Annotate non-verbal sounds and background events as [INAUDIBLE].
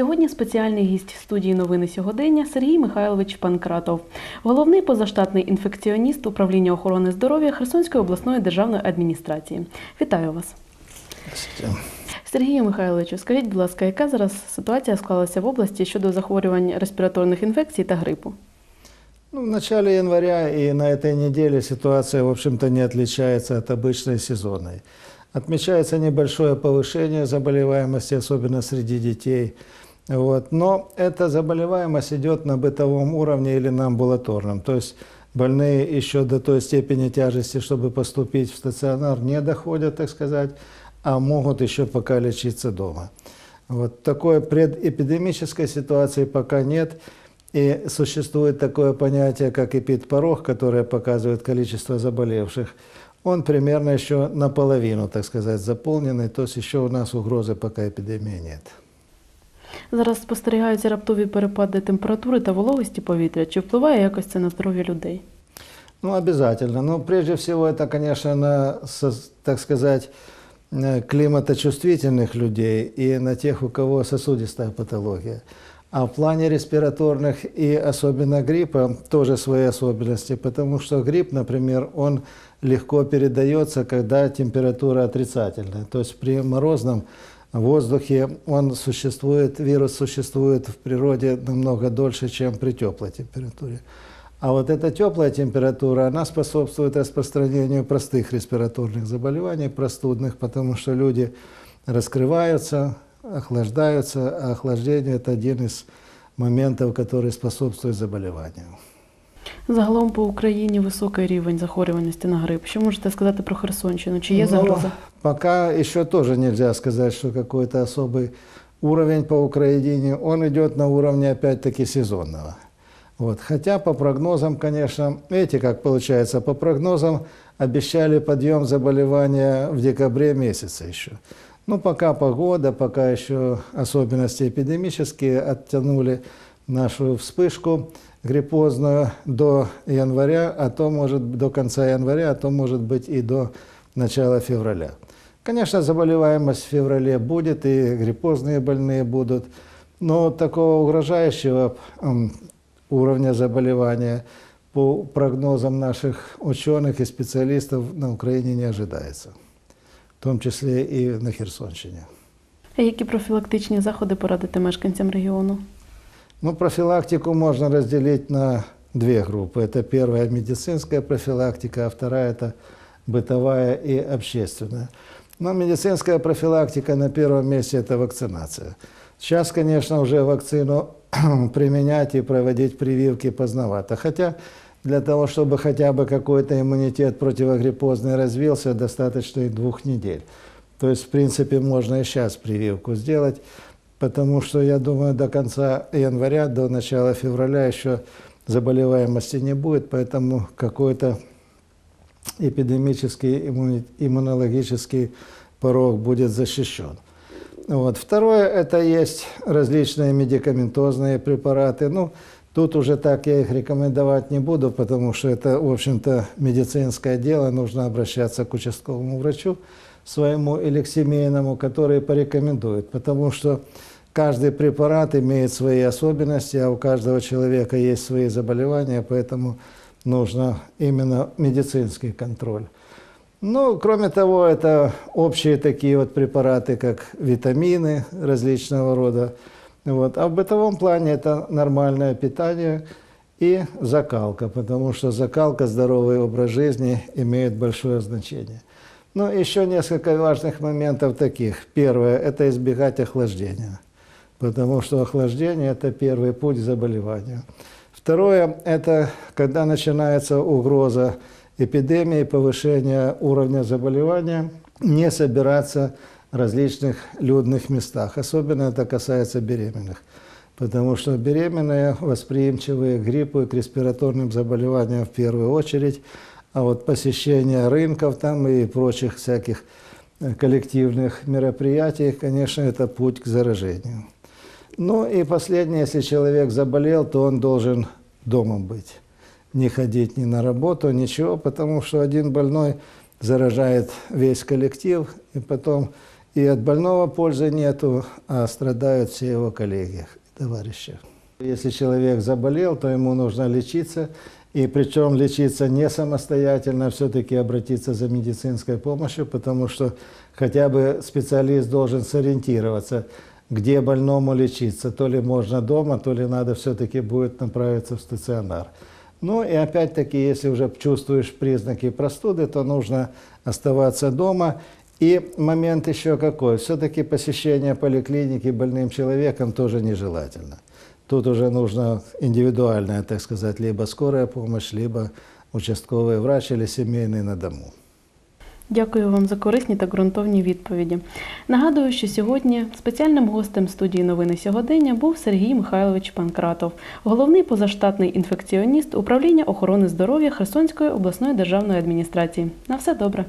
Сьогодні спеціальний гість студії новини сьогодення Сергій Михайлович Панкратов, головний позаштатний інфекціоніст управління охорони здоров'я Херсонської обласної державної адміністрації. Вітаю вас. Сергію Михайловичу, скажіть, будь ласка, яка зараз ситуація склалася в області щодо захворювань респіраторних інфекцій та грипу? Ну, в начале января и на этой неделе ситуация, в общем-то, не отличается от обычной сезонной. Отмечается небольшое повышение заболеваемости, особенно среди детей. Вот. Но эта заболеваемость идет на бытовом уровне или на амбулаторном. То есть больные еще до той степени тяжести, чтобы поступить в стационар, не доходят, так сказать, а могут еще пока лечиться дома. Вот такой предэпидемической ситуации пока нет. И существует такое понятие, как эпидпорог, которое показывает количество заболевших. Он примерно еще наполовину, так сказать, заполненный, то есть еще у нас угрозы пока эпидемии нет. Зараз спостерігаються раптові перепади температури та вологості повітря. Чи впливає якось це на здоров'я людей? Ну, обязательно. Но прежде всего это, конечно, на, со- так сказать, э, климаточувствительных людей и на тех, у кого сосудистая патология. А в плане респираторных и особенно гриппа тоже свои особенности, потому что грипп, например, он легко передается, когда температура отрицательная. То есть при морозном воздухе он существует, вирус существует в природе намного дольше, чем при теплой температуре. А вот эта теплая температура, она способствует распространению простых респираторных заболеваний, простудных, потому что люди раскрываются, охлаждаются, а охлаждение – это один из моментов, который способствует заболеванию. Загалом по Україні високий рівень захворюваності на грип. Що можете сказати про Херсонщину? Чи є Ну, загроза? Пока еще тоже нельзя сказать, что какой-то особый уровень по Украине. Он идет на уровне, опять-таки, сезонного. Вот. Хотя по прогнозам, конечно, видите, как получается, по прогнозам обещали подъем заболевания в декабре месяце еще. Ну, пока погода, пока еще особенности эпидемические оттянули нашу вспышку гриппозную до января, а то может до конца января, а то может быть и до начала февраля. Конечно, заболеваемость в феврале будет, и гриппозные больные будут, но такого угрожающего м, уровня заболевания по прогнозам наших ученых и специалистов на Украине не ожидается, в том числе и на Херсонщине. А які профілактичні заходи порадити мешканцям регіону? Ну, профилактику можно разделить на две группы. Это первая медицинская профилактика, а вторая это бытовая и общественная. Но медицинская профилактика на первом месте это вакцинация. Сейчас, конечно, уже вакцину [CLEARS THROAT] применять и проводить прививки поздновато. Хотя для того, чтобы хотя бы какой-то иммунитет противогриппозный развился, достаточно и двух недель. То есть, в принципе, можно и сейчас прививку сделать, потому что, я думаю, до конца января, до начала февраля еще заболеваемости не будет, поэтому какой-то эпидемический иммунологический порог будет защищен. Вот. Второе, это есть различные медикаментозные препараты. Ну, тут уже так я их рекомендовать не буду, потому что это, в общем-то, медицинское дело. Нужно обращаться к участковому врачу своему или к семейному, который порекомендует. Потому что каждый препарат имеет свои особенности, а у каждого человека есть свои заболевания, поэтому нужно именно медицинский контроль. Ну, кроме того, это общие такие вот препараты, как витамины различного рода. Вот. А в бытовом плане это нормальное питание и закалка, потому что закалка, здоровый образ жизни имеет большое значение. Ну, еще несколько важных моментов таких. Первое – это избегать охлаждения, потому что охлаждение – это первый путь к заболеванию. Второе – это когда начинается угроза эпидемии, повышения уровня заболевания, не собираться в различных людных местах. Особенно это касается беременных. Потому что беременные восприимчивые к гриппу и к респираторным заболеваниям в первую очередь, а вот посещение рынков там и прочих всяких э, коллективных мероприятий, конечно, это путь к заражению. Ну и последнее, если человек заболел, то он должен дома быть. Не ходить ни на работу, ничего, потому что один больной заражает весь коллектив, и потом И от больного пользы нету, а страдают все его коллеги, товарищи. Если человек заболел, то ему нужно лечиться, и причем лечиться не самостоятельно, все-таки обратиться за медицинской помощью, потому что хотя бы специалист должен сориентироваться, где больному лечиться. То ли можно дома, то ли надо все-таки будет направиться в стационар. Ну и опять-таки, если уже чувствуешь признаки простуды, то нужно оставаться дома. И момент еще какой. Все-таки посещение поликлиники больным человеком тоже нежелательно. Тут уже нужно индивидуальная, так сказать, либо скорая помощь, либо участковый врач или семейный на дому. Дякую вам за корисні та ґрунтовні відповіді. Нагадую, що сьогодні спеціальним гостем студії новини сьогодення був Сергій Михайлович Панкратов, головний позаштатний інфекціоніст управління охорони здоров'я Херсонської обласної державної адміністрації. На все добре.